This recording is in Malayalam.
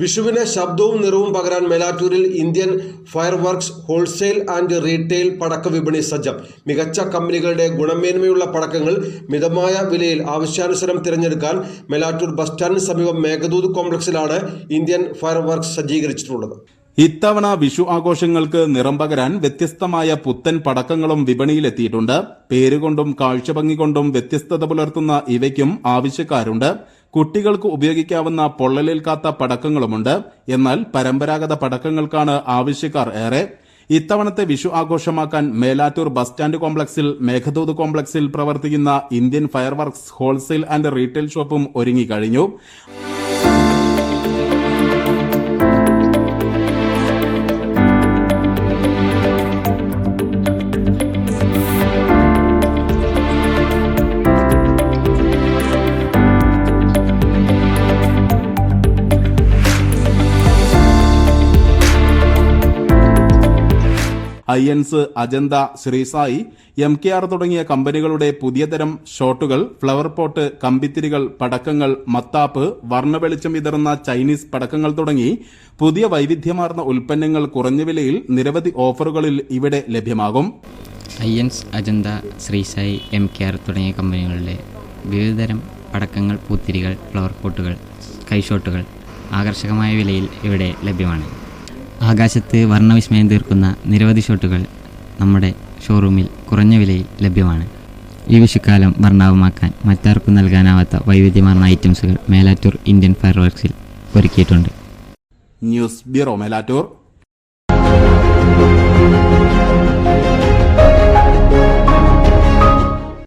വിഷുവിന് ശബ്ദവും നിറവും പകരാൻ മേലാറ്റൂരിൽ Indian fireworks wholesale and retail പടക്ക വിപണി സജ്ജം. മികച്ച കമ്പനികളുടെ ഗുണമേന്മയുള്ള പടക്കങ്ങൾ മിതമായ വിലയിൽ ആവശ്യാനുസരണം തിരഞ്ഞെടുക്കാൻ മേലാറ്റൂർ ബസ് സ്റ്റാൻഡിന് സമീപം മേഘദൂത് കോംപ്ലക്സിലാണ് ഇന്ത്യൻ ഫയർ വർക്ക്സ് സജ്ജീകരിച്ചിട്ടുള്ളത്. ഇത്തവണ വിഷു ആഘോഷങ്ങൾക്ക് നിറം പകരാൻ വ്യത്യസ്തമായ പുത്തൻ പടക്കങ്ങളും വിപണിയിലെത്തിയിട്ടുണ്ട്. പേരുകൊണ്ടും കാഴ്ചഭംഗി കൊണ്ടും വ്യത്യസ്തത പുലർത്തുന്ന ഇവയ്ക്കും ആവശ്യക്കാരുണ്ട്. കുട്ടികൾക്ക് ഉപയോഗിക്കാവുന്ന പൊള്ളലേൽക്കാത്ത പടക്കങ്ങളുമുണ്ട്. എന്നാൽ പരമ്പരാഗത പടക്കങ്ങൾക്കാണ് ആവശ്യക്കാർ ഏറെ. ഇത്തവണത്തെ വിഷു ആഘോഷമാക്കാൻ മേലാറ്റൂർ ബസ് സ്റ്റാൻഡ് കോംപ്ലക്സിൽ മേഘദൂത് കോംപ്ലക്സിൽ പ്രവർത്തിക്കുന്ന Indian fireworks wholesale and retail ഷോപ്പും ഒരുങ്ങിക്കഴിഞ്ഞു Ayyans Ajantha Sreesai M K R തുടങ്ങിയ കമ്പനികളുടെ പുതിയ തരം ഷോട്ടുകൾ ഫ്ലവർ പോട്ട് കമ്പിത്തിരികൾ പടക്കങ്ങൾ മത്താപ്പ് വർണവെളിച്ചം വിതറുന്ന ചൈനീസ് പടക്കങ്ങൾ തുടങ്ങി പുതിയ വൈവിധ്യമാർന്ന ഉൽപ്പന്നങ്ങൾ കുറഞ്ഞ വിലയിൽ നിരവധി ഓഫറുകളിൽ ഇവിടെ ലഭ്യമാകും. Ayyans Ajantha Sreesai M K R തുടങ്ങിയ കമ്പനികളുടെ വിവിധതരം പടക്കങ്ങൾ പൂത്തിരികൾ ഫ്ലവർ പോട്ടുകൾ കൈഷോട്ടുകൾ ആകർഷകമായ വിലയിൽ ഇവിടെ ലഭ്യമാണ്. ആകാശത്ത് വർണവിസ്മയം തീർക്കുന്ന നിരവധി ഷോട്ടുകൾ നമ്മുടെ ഷോറൂമിൽ കുറഞ്ഞ വിലയിൽ ലഭ്യമാണ്. ഈ വിഷുക്കാലം വർണാഭമാക്കാൻ മറ്റാർക്കും നൽകാനാവാത്ത വൈവിധ്യമാർന്ന ഐറ്റംസുകൾ മേലാറ്റൂർ ഇന്ത്യൻ ഫയർ വർക്സിൽ ഒരുക്കിയിട്ടുണ്ട്. News bureau Melattur.